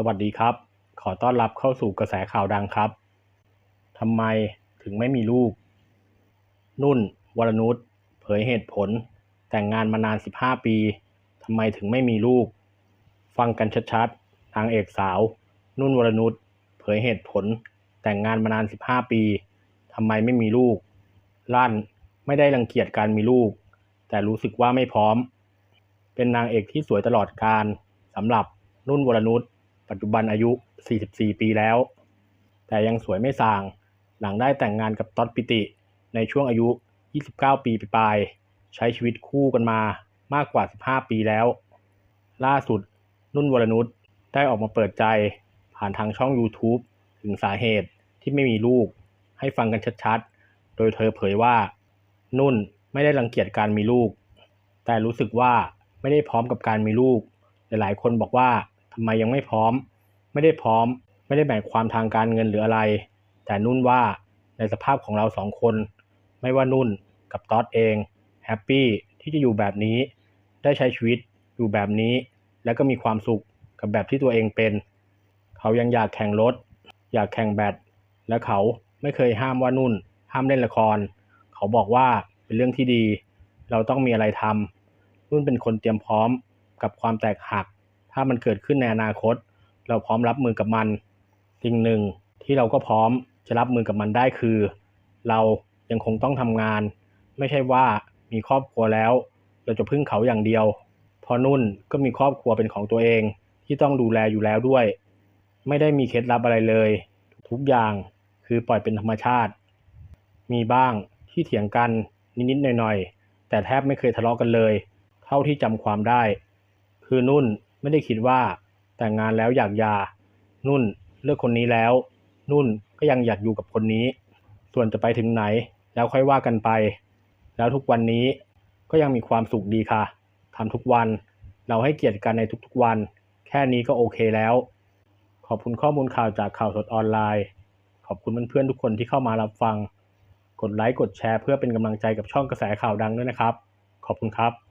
สวัสดีครับ ขอต้อนรับเข้าสู่กระแสข่าวดังครับทำไมถึงไม่มีลูก นุ่น วรนุชเผยเหตุผล แต่งงานมานาน 15 ปีทำไมถึงไม่มีลูก ฟังกันชัดๆนางเอกสาว นุ่นวรนุชเผยเหตุผล แต่งงานมานาน 15 ปีทำไมไม่มีลูก ลั่นไม่ได้รังเกียจการมีลูก แต่รู้สึกว่าไม่พร้อม เป็นนางเอกที่สวยตลอดกาลสำหรับนุ่นวรนุช ปัจจุบันอายุ 44 ปีแล้ว แต่ยังสวยไม่สาง หลังได้แต่งงานกับต๊อดปิติ ในช่วงอายุ 29 ปีปลาย ใช้ชีวิตคู่กันมามากกว่า 15 ปีแล้ว ล่าสุด นุ่นวรนุชได้ออกมาเปิดใจ ผ่านทางช่อง YouTube ถึงสาเหตุที่ไม่มีลูก ให้ฟังกันชัดๆ โดยเธอเผยว่า นุ่นไม่ได้รังเกียจการมีลูก แต่รู้สึกว่าไม่ได้พร้อมกับการมีลูก หลายๆ คนบอกว่าำไมยังไม่พร้อม ไม่ได้พร้อม ไม่ได้หมายความทางการเงินหรืออะไร แต่นุ่นว่าในสภาพของเราสองคน ไม่ว่านุ่นกับต๊อดเองแฮปปี้ที่จะอยู่แบบนี้ ได้ใช้ชีวิตอยู่แบบนี้ แล้วก็มีความสุขกับแบบที่ตัวเองเป็น เขายังอยากแข่งรถ อยากแข่งแบดและเขาไม่เคยห้ามว่านุ่น ห้ามเล่นละคร เขาบอกว่าเป็นเรื่องที่ดี เราต้องมีอะไรทำนุ่นเป็นคนเตรียมพร้อมกับความแตกหัก ถ้ามันเกิดขึ้นในอนาคต เราพร้อมรับมือกับมันสิ่งหนึ่งที่เราก็พร้อมจะรับมือกับมันได้คือ เรายังคงต้องทำงาน ไม่ใช่ว่ามีครอบครัวแล้ว เราจะพึ่งเขาอย่างเดียว พอนุ่นก็มีครอบครัวเป็นของตัวเองที่ต้องดูแลอยู่แล้วด้วย ไม่ได้มีเคล็ดลับอะไรเลย ทุกอย่างคือปล่อยเป็นธรรมชาติ มีบ้างที่เถียงกันนิดๆหน่อยๆแต่แทบไม่เคยทะเลาะกันเลย เท่าที่จำความได้ คือนุ่น ไม่ได้คิดว่าแต่งงานแล้วอยากยา นุ่นเลือกคนนี้แล้ว นุ่นก็ยังอยากอยู่กับคนนี้ ส่วนจะไปถึงไหน แล้วค่อยว่ากันไป แล้วทุกวันนี้ก็ยังมีความสุขดีค่ะทำทุกวันเราให้เกียรติกันในทุกๆวัน แค่นี้ก็โอเคแล้ว ขอบคุณข้อมูลข่าวจากข่าวสดออนไลน์ ขอบคุณเพื่อนๆทุกคนที่เข้ามารับฟัง กดไลค์กดแชร์เพื่อเป็นกำลังใจกับช่องกระแสข่าวดังด้วยนะครับ ขอบคุณครับ